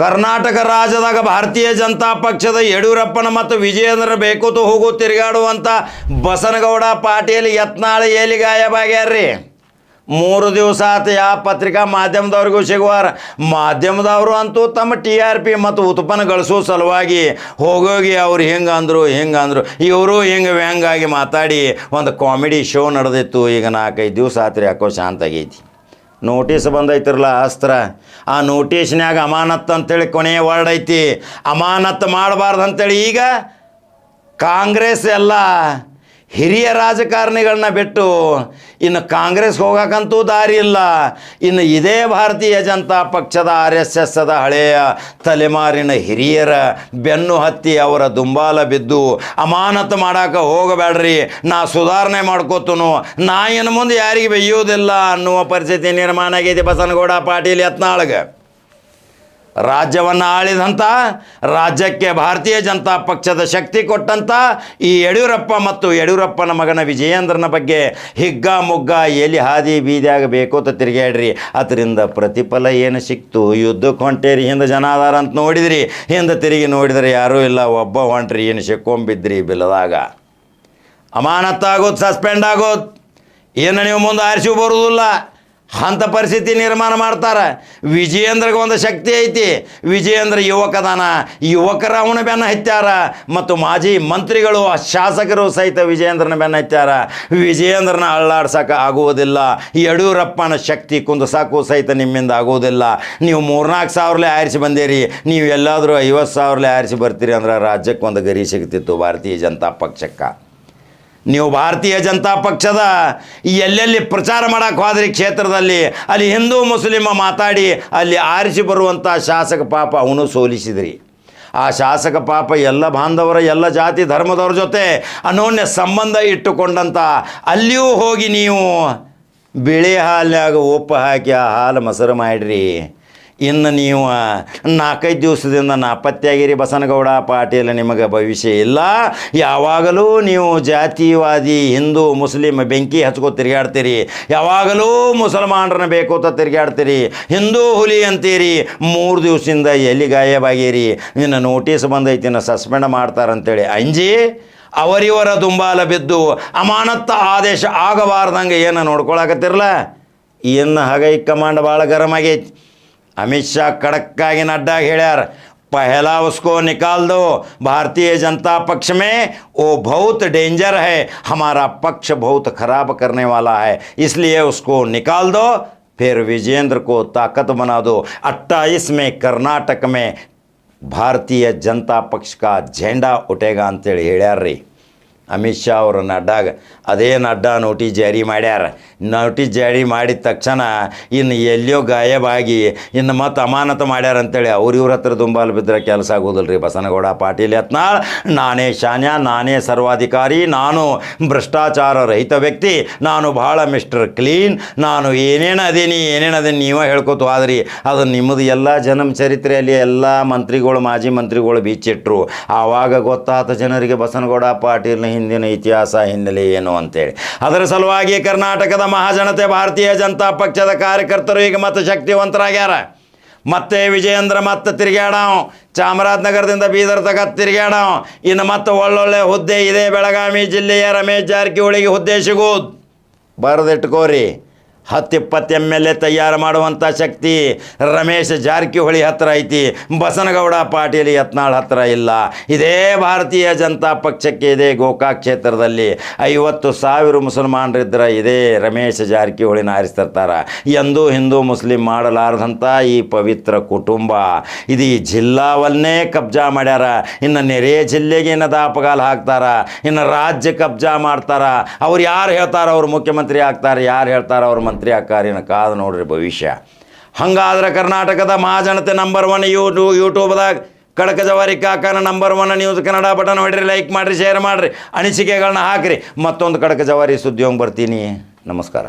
ಕರ್ನಾಟಕ ರಾಜ್ಯದಾಗ ಭಾರತೀಯ ಜನತಾ ಪಕ್ಷದ ಯಡಿಯೂರಪ್ಪನ ಮತ್ತು ವಿಜಯೇಂದ್ರ ಬೇಕೂತು ಹೋಗು ತಿರುಗಾಡುವಂಥ ಬಸನಗೌಡ ಪಾಟೀಲ್ ಯತ್ನಾಳ ಏಲಿ ಗಾಯಬಾಗ್ಯಾರ್ರಿ ಮೂರು ದಿವಸ ಆತ ಯಾವ ಪತ್ರಿಕಾ ಮಾಧ್ಯಮದವ್ರಿಗೂ ಸಿಗುವಾರ. ಮಾಧ್ಯಮದವರು ಅಂತೂ ತಮ್ಮ ಟಿ ಆರ್ ಪಿ ಮತ್ತು ಉತ್ಪನ್ನ ಗಳಿಸೋ ಸಲುವಾಗಿ ಹೋಗೋಗಿ ಅವ್ರು ಹಿಂಗೆ ಅಂದರು ಹಿಂಗೆ ಅಂದರು. ಇವರು ಹಿಂಗೆ ವ್ಯಂಗಾಗಿ ಮಾತಾಡಿ ಒಂದು ಕಾಮಿಡಿ ಶೋ ನಡೆದಿತ್ತು. ಈಗ ನಾಲ್ಕೈದು ದಿವಸ ಆತ್ರಿ ಯಾಕೋ ಶಾಂತ ಆಗೈತಿ ನೋಟಿಸ್ ಬಂದೈತಿರಲ್ಲ ಅಸ್ತ್ರ? ಆ ನೋಟಿಸ್ನ್ಯಾಗ ಅಮಾನತ್ ಅಂತೇಳಿ ಕೊನೆಯ ವರ್ಡ್ ಐತಿ. ಅಮಾನತ್ ಮಾಡಬಾರ್ದು ಅಂತೇಳಿ ಈಗ ಕಾಂಗ್ರೆಸ್ ಎಲ್ಲ ಹಿರಿಯ ರಾಜಕಾರಣಿಗಳನ್ನ ಬಿಟ್ಟು ಇನ್ನು ಕಾಂಗ್ರೆಸ್ ಹೋಗಕ್ಕಂತೂ ದಾರಿ ಇಲ್ಲ. ಇನ್ನು ಇದೇ ಭಾರತೀಯ ಜನತಾ ಪಕ್ಷದ ಆರ್ ಎಸ್ ಎಸ್ದ ಹಳೆಯ ತಲೆಮಾರಿನ ಹಿರಿಯರ ಬೆನ್ನು ಹತ್ತಿ ಅವರ ದುಂಬಾಲ ಬಿದ್ದು ಅಮಾನತು ಮಾಡಾಕ ಹೋಗಬೇಡ್ರಿ, ನಾ ಸುಧಾರಣೆ ಮಾಡ್ಕೋತನು, ನಾ ಇನ್ನು ಮುಂದೆ ಯಾರಿಗೆ ಬೆಯ್ಯೋದಿಲ್ಲ ಅನ್ನುವ ಪರಿಸ್ಥಿತಿ ನಿರ್ಮಾಣ ಆಗೈತಿ ಬಸನಗೌಡ ಪಾಟೀಲ್ ಯತ್ನಾಳ್ಗೆ. ರಾಜ್ಯವನ್ನು ಆಳಿದಂಥ ರಾಜ್ಯಕ್ಕೆ ಭಾರತೀಯ ಜನತಾ ಪಕ್ಷದ ಶಕ್ತಿ ಕೊಟ್ಟಂಥ ಈ ಯಡಿಯೂರಪ್ಪ ಮತ್ತು ಯಡಿಯೂರಪ್ಪನ ಮಗನ ವಿಜಯೇಂದ್ರನ ಬಗ್ಗೆ ಹಿಗ್ಗ ಮುಗ್ಗ ಎಲಿ ಹಾದಿ ಬೀದಿಯಾಗ ಬೇಕು ಅಂತ ತಿರುಗಾಡ್ರಿ ಅದರಿಂದ ಪ್ರತಿಫಲ ಏನು ಸಿಕ್ತು? ಯುದ್ಧಕ್ಕೆ ಹೊಂಟೇರಿ ಹಿಂದೆ ಜನ ಅದಾರ ಅಂತ ನೋಡಿದ್ರಿ. ಹಿಂದೆ ತಿರುಗಿ ನೋಡಿದರೆ ಯಾರೂ ಇಲ್ಲ, ಒಬ್ಬ ಹೊಂಟ್ರಿ, ಏನು ಸಿಕ್ಕೊಂಬಿದ್ರಿ ಬಿಲ್ಲದಾಗ. ಅಮಾನತ್ತಾಗೋದು ಸಸ್ಪೆಂಡ್ ಆಗೋದು. ಏನು ನೀವು ಮುಂದೆ ಆರಿಸಿ ಬರೋದಿಲ್ಲ ಅಂಥ ಪರಿಸ್ಥಿತಿ ನಿರ್ಮಾಣ ಮಾಡ್ತಾರೆ. ವಿಜಯೇಂದ್ರಗೆ ಒಂದು ಶಕ್ತಿ ಐತಿ. ವಿಜಯೇಂದ್ರ ಯುವಕದಾನ. ಯುವಕರ ಅವನ ಬೆನ್ನ ಹತ್ಯಾರ. ಮತ್ತು ಮಾಜಿ ಮಂತ್ರಿಗಳು, ಶಾಸಕರು ಸಹಿತ ವಿಜಯೇಂದ್ರನ ಬೆನ್ನ ಹತ್ಯಾರ. ವಿಜಯೇಂದ್ರನ ಅಳ್ಳಾಡ್ಸಕ್ಕೆ ಆಗುವುದಿಲ್ಲ. ಯಡಿಯೂರಪ್ಪನ ಶಕ್ತಿ ಕುಂದಸಾಕು ಸಹಿತ ನಿಮ್ಮಿಂದ ಆಗುವುದಿಲ್ಲ. ನೀವು ಮೂರ್ನಾಲ್ಕು ಸಾವಿರಲೇ ಆರಿಸಿ ಬಂದಿರಿ. ನೀವು ಎಲ್ಲಾದರೂ ಐವತ್ತು ಸಾವಿರಲೇ ಆರಿಸಿ ಬರ್ತೀರಿ ಅಂದ್ರೆ ರಾಜ್ಯಕ್ಕೆ ಒಂದು ಗರಿ ಸಿಗ್ತಿತ್ತು ಭಾರತೀಯ ಜನತಾ ಪಕ್ಷಕ್ಕೆ. ನೀವು ಭಾರತೀಯ ಜನತಾ ಪಕ್ಷದ ಎಲ್ಲೆಲ್ಲಿ ಪ್ರಚಾರ ಮಾಡೋಕ್ಕೆ ಹೋದ್ರಿ ಕ್ಷೇತ್ರದಲ್ಲಿ, ಅಲ್ಲಿ ಹಿಂದೂ ಮುಸ್ಲಿಮ ಮಾತಾಡಿ ಅಲ್ಲಿ ಆರಿಸಿ ಬರುವಂಥ ಶಾಸಕ ಪಾಪ ಅವನು ಸೋಲಿಸಿದ್ರಿ. ಆ ಶಾಸಕ ಪಾಪ ಎಲ್ಲ ಬಾಂಧವರ, ಎಲ್ಲ ಜಾತಿ ಧರ್ಮದವ್ರ ಜೊತೆ ಅನೋನ್ಯ ಸಂಬಂಧ ಇಟ್ಟುಕೊಂಡಂತ ಅಲ್ಲಿಯೂ ಹೋಗಿ ನೀವು ಬಿಳಿ ಹಾಲಿನಾಗ ಉಪ್ಪು ಹಾಕಿ ಆ ಹಾಲು ಮೊಸರು ಮಾಡಿರಿ. ಇನ್ನು ನೀವು ನಾಲ್ಕೈದು ದಿವಸದಿಂದ ನಾಪತ್ತೆಯಾಗಿರಿ ಬಸನಗೌಡ, ಪಾಟೀಲ್ ನಿಮಗೆ ಭವಿಷ್ಯ ಇಲ್ಲ. ಯಾವಾಗಲೂ ನೀವು ಜಾತಿವಾದಿ, ಹಿಂದೂ, ಮುಸ್ಲಿಂ, ಬೆಂಕಿ ಹಚ್ಕೋ ತಿರುಗಾಡ್ತೀರಿ ಯಾವಾಗಲೂ ಮುಸಲ್ಮಾನರನ್ನ ಬೇಕು ಅಂತ ತಿರುಗಾಡ್ತೀರಿ ಹಿಂದೂ ಹುಲಿ ಅಂತೀರಿ. ಮೂರು ದಿವಸದಿಂದ ಎಲ್ಲಿ ಗಾಯಬಾಗಿರಿ. ಇನ್ನು ನೋಟಿಸ್ ಬಂದೈತಿ, ಇನ್ನು ಸಸ್ಪೆಂಡ್ ಮಾಡ್ತಾರಂತೇಳಿ. ಅಂಜಿ, ಅವರಿವರ ದುಂಬಾಲ ಬಿದ್ದು ಅಮಾನತ್ತ ಆದೇಶ ಆಗಬಾರ್ದಂಗೆ ಏನು ನೋಡ್ಕೊಳಕತ್ತಿರಲ್ಲ ಏನು ಹಗೈ ಕಮಾಂಡ್ ಭಾಳ ಗರಂ ಆಗೈತಿ. अमित शाह कड़क्काಗಿ नड्डा ಹೇಳ್ಯಾರ पहला उसको निकाल दो। भारतीय जनता पक्ष में वो बहुत डेंजर है। हमारा पक्ष बहुत खराब करने वाला है। इसलिए उसको निकाल दो। फिर विजेंद्र को ताकत बना दो। अट्ठाईस में कर्नाटक में भारतीय जनता पक्ष का झेंडा उठेगा अंत हेड़ रही ಅಮಿತ್ ಶಾ ಅವರು ನಡ್ಡಾಗ ಅದೇ ನಡ್ಡಾ ನೋಟಿಸ್ ಜಾರಿ ಮಾಡ್ಯಾರ? ನೋಟಿಸ್ ಜಾರಿ ಮಾಡಿದ ತಕ್ಷಣ ಇನ್ನು ಎಲ್ಲಿಯೋ ಗಾಯಬಾಗಿ ಇನ್ನು ಮತ್ತೆ ಅಮಾನತ ಮಾಡ್ಯಾರ ಅಂತೇಳಿ ಅವ್ರ ಇವ್ರ ಹತ್ರ ದುಂಬಾಲು ಬಿದ್ದರೆ ಕೆಲಸ ಆಗೋದಿಲ್ಲ ರೀ ಬಸನಗೌಡ ಪಾಟೀಲ್ ಯತ್ನಾಳ್. ನಾನೇ ಶಾನ್ಯ, ನಾನೇ ಸರ್ವಾಧಿಕಾರಿ, ನಾನು ಭ್ರಷ್ಟಾಚಾರ ರಹಿತ ವ್ಯಕ್ತಿ, ನಾನು ಭಾಳ ಮಿಸ್ಟರ್ ಕ್ಲೀನ್, ನಾನು ಏನೇನು ಅದೀನಿ ಏನೇನು ಅದೀನಿ ನೀವೇ ಹೇಳ್ಕೊತು ಆದ್ರಿ. ಅದು ನಿಮ್ಮದು ಎಲ್ಲ ಜನಮ ಚರಿತ್ರೆಯಲ್ಲಿ ಎಲ್ಲ ಮಂತ್ರಿಗಳು, ಮಾಜಿ ಮಂತ್ರಿಗಳು ಬೀಚಿಟ್ರು. ಆವಾಗ ಗೊತ್ತಾದ ಜನರಿಗೆ ಬಸನಗೌಡ ಪಾಟೀಲ್ನ ಹಿಂದಿನ ಇತಿಹಾಸ, ಹಿನ್ನೆಲೆ ಏನು ಅಂತೇಳಿ. ಅದರ ಸಲುವಾಗಿ ಕರ್ನಾಟಕದ ಮಹಾಜನತೆ, ಭಾರತೀಯ ಜನತಾ ಪಕ್ಷದ ಕಾರ್ಯಕರ್ತರು ಈಗ ಮತ್ತೆ ಶಕ್ತಿವಂತರಾಗ್ಯಾರ. ಮತ್ತೆ ವಿಜಯೇಂದ್ರ ಮತ್ತೆ ತಿರುಗಾಡವ್ ಚಾಮರಾಜನಗರದಿಂದ ಬೀದರ್ ತಗ ತಿರುಗಾಡವ್ ಇನ್ನು ಮತ್ತೆ ಒಳ್ಳೊಳ್ಳೆ ಹುದ್ದೆ ಇದೆ. ಬೆಳಗಾವಿ ಜಿಲ್ಲೆಯ ರಮೇಶ್ ಜಾರಕಿಹೊಳಿಗೆ ಹುದ್ದೆ ಸಿಗೋದು ಬರೆದಿಟ್ಕೋರಿ. ಹತ್ತು ಇಪ್ಪತ್ತು ಎಂ ಎಲ್ ಎ ತಯಾರು ಮಾಡುವಂಥ ಶಕ್ತಿ. ರಮೇಶ್ ಜಾರಕಿಹೊಳಿ ಹತ್ತಿರ ಐತಿ. ಬಸನಗೌಡ ಪಾಟೀಲ್ ಯತ್ನಾಳ್ ಹತ್ತಿರ ಇಲ್ಲ. ಇದೇ ಭಾರತೀಯ ಜನತಾ ಪಕ್ಷಕ್ಕೆ ಇದೆ ಗೋಕಾಕ್ ಕ್ಷೇತ್ರದಲ್ಲಿ. ಐವತ್ತು ಸಾವಿರ ಮುಸಲ್ಮಾನರಿದ್ದರೆ ಇದೇ ರಮೇಶ್ ಜಾರಕಿಹೊಳಿನ ಆರಿಸ್ತಿರ್ತಾರೆ ಎಂದೂ ಹಿಂದೂ ಮುಸ್ಲಿಂ ಮಾಡಲಾರದಂಥ ಈ ಪವಿತ್ರ ಕುಟುಂಬ. ಇದು ಈ ಜಿಲ್ಲಾವನ್ನೇ ಕಬ್ಜಾ ಮಾಡ್ಯಾರ. ಇನ್ನು ನೆರೆ ಜಿಲ್ಲೆಗೆ ಇನ್ನು ದಾಪಗಾಲ್ ಹಾಕ್ತಾರ. ಇನ್ನು ರಾಜ್ಯ ಕಬ್ಜಾ ಮಾಡ್ತಾರ. ಅವ್ರು ಯಾರು ಹೇಳ್ತಾರ ಅವ್ರು ಮುಖ್ಯಮಂತ್ರಿ ಆಗ್ತಾರೆ, ಯಾರು ಹೇಳ್ತಾರ ಅವ್ರು ಆಕಾರ ಅಕ್ಕಾರಿನ ಕಾದು ನೋಡ್ರಿ ಭವಿಷ್ಯ. ಹಂಗಾದ್ರೆ ಕರ್ನಾಟಕದ ಮಹಾಜನತೆ ನಂಬರ್ ಒನ್ ಯೂಟ್ಯೂ ಯೂಟ್ಯೂಬ್ದಾಗ ಕಡಕ ಜವಾರಿ ಕಾಕನ number one news Kannada button ಹೊಡ್ರಿ like ಮಾಡಿರಿ ಶೇರ್ ಮಾಡಿರಿ ಅನಿಸಿಕೆಗಳನ್ನ ಹಾಕಿರಿ. ಮತ್ತೊಂದು ಕಡಕ ಜವಾರಿ ಸುದ್ದಿ ಬರ್ತೀನಿ. ನಮಸ್ಕಾರ.